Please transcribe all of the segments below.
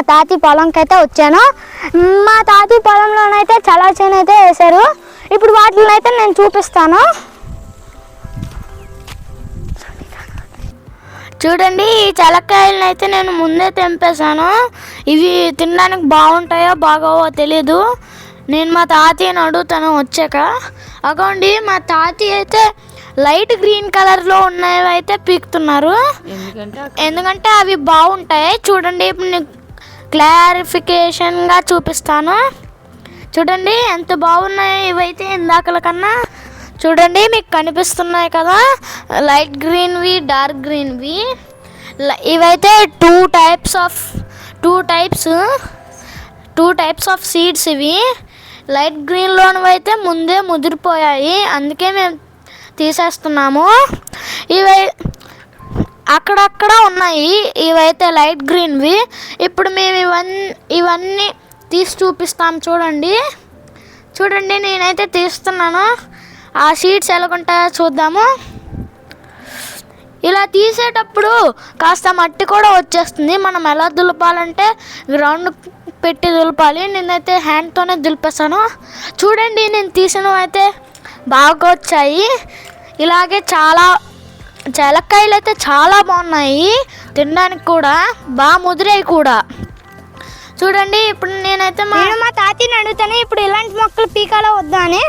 మా తాతి పొలంకి అయితే వచ్చాను మా తాతి పొలంలోనైతే చాలా చేను అయితే వేశారు. ఇప్పుడు వాటిని అయితే నేను చూపిస్తాను. చూడండి ఈ చలక్కాయలను అయితే నేను ముందే తెంపేశాను. ఇవి తినడానికి బాగుంటాయో బాగోవో తెలీదు. నేను మా తాతయ్యని అడుగుతాను వచ్చాక. అగోండి మా తాతయ్య అయితే లైట్ గ్రీన్ కలర్లో ఉన్నవి అయితే పీకుతున్నారు. ఎందుకంటే ఎందుకంటే అవి బాగుంటాయి. చూడండి ఇప్పుడు క్లారిఫికేషన్గా చూపిస్తాను. చూడండి ఎంత బాగున్నాయో ఇవైతే ఇందాకల కన్నా. చూడండి మీకు కనిపిస్తున్నాయి కదా. లైట్ గ్రీన్వి డార్క్ గ్రీన్వి ఇవైతే two types of two types two types of seeds ఇవి. లైట్ గ్రీన్లోనివైతే అయితే ముందే ముదిరిపోయాయి. అందుకే మేము తీసేస్తున్నాము. ఇవై అక్కడక్కడ ఉన్నాయి ఇవైతే లైట్ గ్రీన్వి. ఇప్పుడు మేము ఇవన్నీ ఇవన్నీ తీసి చూపిస్తాం చూడండి. చూడండి నేనైతే తీస్తున్నాను. ఆ సీడ్స్ ఎలాగుంటాయో చూద్దాము. ఇలా తీసేటప్పుడు కాస్త మట్టి కూడా వచ్చేస్తుంది. మనం ఎలా దులపాలంటే గ్రౌండ్ పెట్టి దులపాలి. నేనైతే హ్యాండ్తోనే దులిపేస్తాను చూడండి నేను తీసినవి అయితే బాగా వచ్చాయి. ఇలాగే చాలా చెలక్కాయలు అయితే చాలా బాగున్నాయి. తినడానికి కూడా బాగా ముదిరాయి కూడా. చూడండి ఇప్పుడు నేనైతే మా మా తాతయ్యని అడుగుతాను ఇప్పుడు ఇలాంటి మొక్కలు పీకాలా వద్దా అని.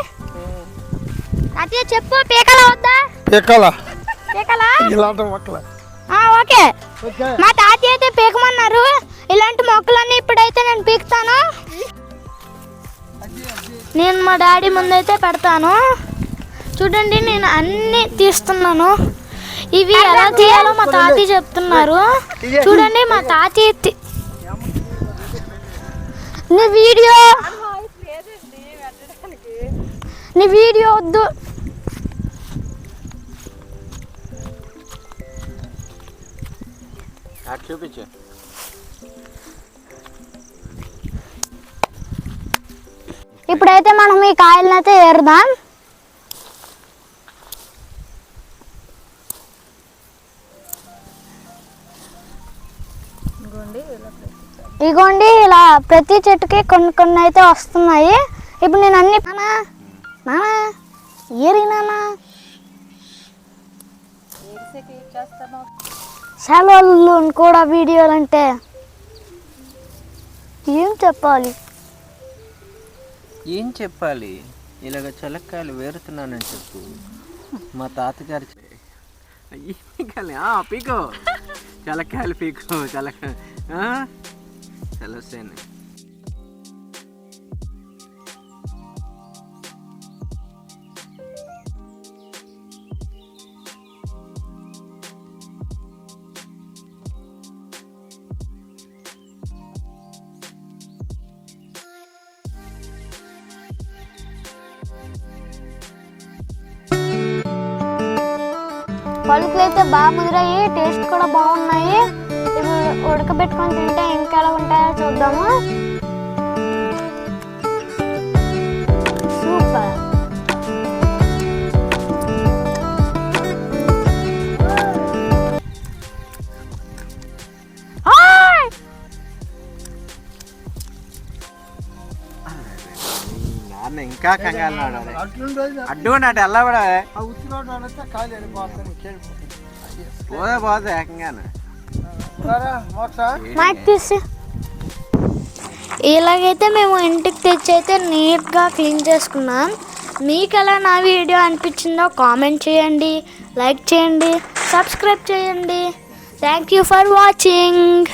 తాతయ్య చెప్పు పీకాలా వద్దా? ఎక్కాల పీకాలా? ఇలాంటి మొక్కలు. ఆ, ఓకే. మా తాతయ్య అయితే పీకమన్నారు. ఇలాంటి మొక్కలన్నీ ఇప్పుడైతే నేను పీకుతాను. నేను మా డాడీ ముందైతే పెడతాను. చూడండి నేను అన్ని తీస్తున్నాను. ఇవి ఎలా తీయాలో మా తాతయ్య చెప్తున్నారు. చూడండి మా తాతయ్య నీ వీడియో. నీ వీడియో వద్దు. చూపించు. ఇప్పుడైతే మనం ఈ కాయలను అయితే ఏరుదాం. ఇగోండి ఇలా ప్రతి చెట్టుకి కొన్ని కొన్ని అయితే వస్తున్నాయి. ఇప్పుడు నేను అన్ని నానా నానా ఏరి నానా. సెలవులు కూడా వీడియోలు అంటే ఏం చెప్పాలి? ఏం చెప్పాలి? ఇలాగ చలక్కాయలు వేరుతున్నానని చెప్పు. మా తాతగారు అయ్యి ఆ, పీకో. చలక్కాయలు పీకో చాలా చలసేను పలుకులు అయితే బాగా ముదిరాయి టేస్ట్ కూడా బాగున్నాయి. ఇవి ఉడకబెట్టుకొని తింటే ఇంకా ఎలా ఉంటాయో చూద్దాము. ఇంకా కంగారు అడ్డు అంటే కేಳಿపోతుంది పోదే పోతే ఏకంగాను. మోక్ష? మైక్ తీసి. ఇలాగైతే మేము ఇంటికి తెచ్చి అయితే నీట్గా క్లీన్ చేసుకున్నాం. మీకు ఎలా నా వీడియో అనిపించిందో కామెంట్ చేయండి లైక్ చేయండి సబ్స్క్రైబ్ చేయండి. Thank you for watching